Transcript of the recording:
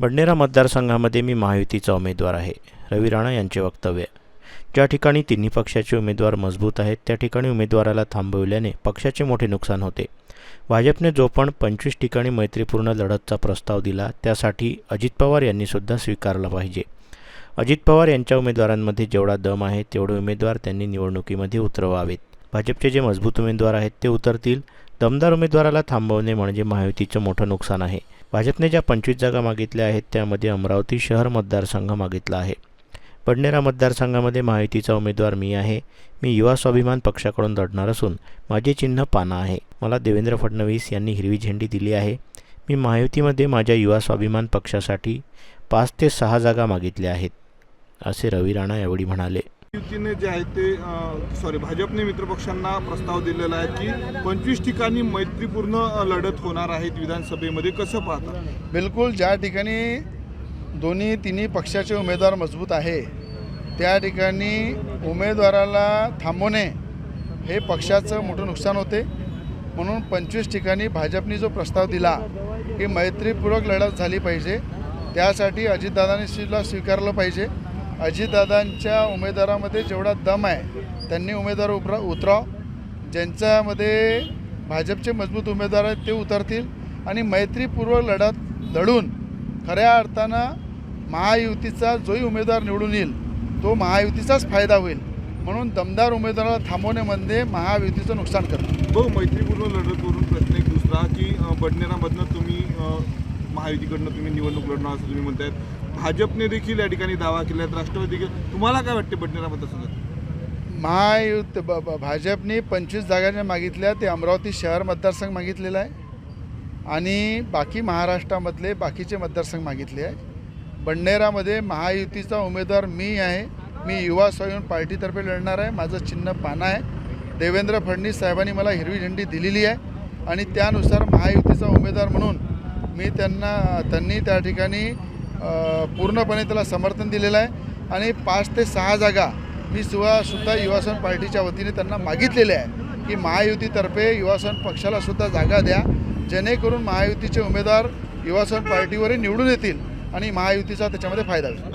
बडनेरा मतदारसंघामध्ये मी महायुतीचा उमेदवार आहे. रवी राणा यांचे वक्तव्य. ज्या ठिकाणी तिन्ही पक्षाचे उमेदवार मजबूत आहेत त्या ठिकाणी उमेदवाराला थांबविल्याने पक्षाचे मोठे नुकसान होते. भाजपने जो पण पंचवीस ठिकाणी मैत्रीपूर्ण लढतचा प्रस्ताव दिला त्यासाठी अजित पवार यांनीसुद्धा स्वीकारला पाहिजे. अजित पवार यांच्या उमेदवारांमध्ये जेवढा दम आहे तेवढे उमेदवार त्यांनी निवडणुकीमध्ये उतरवावेत. भाजपचे जे मजबूत उमेदवार आहेत ते उतरतील. दमदार उमेदवाराला थांबवणे म्हणजे महायुतीचं मोठं नुकसान आहे. भाजपने ज्या पंचवीस जागा मागितल्या आहेत त्यामध्ये अमरावती शहर मतदारसंघ मागितला आहे. बडनेरा मतदारसंघामध्ये महायुतीचा उमेदवार मी आहे. मी युवा स्वाभिमान पक्षाकडून लढणार असून माझे चिन्ह पाना आहे. मला देवेंद्र फडणवीस यांनी हिरवी झेंडी दिली आहे. मी महायुतीमध्ये माझ्या युवा स्वाभिमान पक्षासाठी पाच ते सहा जागा मागितल्या आहेत असे रवी राणा यावेळी म्हणाले. युतीने जे आहे ते सॉरी भाजपने मित्रपक्षांना प्रस्ताव दिलेला आहे की पंचवीस ठिकाणी मैत्रीपूर्ण लढत होणार आहेत विधानसभेमध्ये. कसं पाहता? बिलकुल ज्या ठिकाणी दोन्ही तिन्ही पक्षाचे उमेदवार मजबूत आहे त्या ठिकाणी उमेदवाराला थांबवणे हे पक्षाचं मोठं नुकसान होते. म्हणून पंचवीस ठिकाणी भाजपने जो प्रस्ताव दिला की मैत्रीपूर्वक लढत झाली पाहिजे त्यासाठी अजितदादांनी सुद्धा स्वीकारलं पाहिजे. अजितदादांच्या उमेदवारामध्ये जेवढा दम आहे त्यांनी उमेदवार उभरा उतराव ज्यांच्यामध्ये भाजपचे मजबूत उमेदवार आहेत ते उतरतील. आणि मैत्रीपूर्वक लढत लढून खऱ्या अर्थानं महायुतीचा जोही उमेदवार निवडून येईल तो महायुतीचाच फायदा होईल. म्हणून दमदार उमेदवाराला थांबवण्यामध्ये महायुतीचं नुकसान करतं भाऊ हो, मैत्रीपूर्ण लढत करून प्रश्न एक दुसरा की बडनेरामधनं तुम्ही महायुतीकडनं तुम्ही निवडणूक लढणार असं तुम्ही म्हणतायत. भाजपने देखील या ठिकाणी दावा केला आहे राष्ट्रवादी तुम्हाला काय वाटते बडनेरा मतदारसंघात? महायुत ब- ब- भाजपने पंचवीस जागा मागितल्या. ते अमरावती शहर मतदारसंघ मागितलेला आहे. आणि बाकी महाराष्ट्रामधले बाकीचे मतदारसंघ मागितले आहे बंडेरामध्ये महायुतीचा उमेदवार मी आहे. मी युवा स्वयं पार्टीतर्फे लढणार आहे. माझं चिन्ह पाना आहे. देवेंद्र फडणवीस साहेबांनी मला हिरवी झेंडी दिलेली आहे. आणि त्यानुसार महायुतीचा उमेदवार म्हणून मी त्यांना त्यांनी त्या ठिकाणी पूर्णपणे त्याला समर्थन दिलेलं आहे. आणि पाच ते सहा जागा मी सुद्धा सुद्धा युवासन पार्टीच्या वतीने त्यांना मागितलेले आहे की महायुतीतर्फे युवासन पक्षाला सुद्धा जागा द्या. जेणेकरून महायुतीचे उमेदवार युवासन पार्टीवरही निवडून येतील आणि महायुतीचा त्याच्यामध्ये फायदा होईल.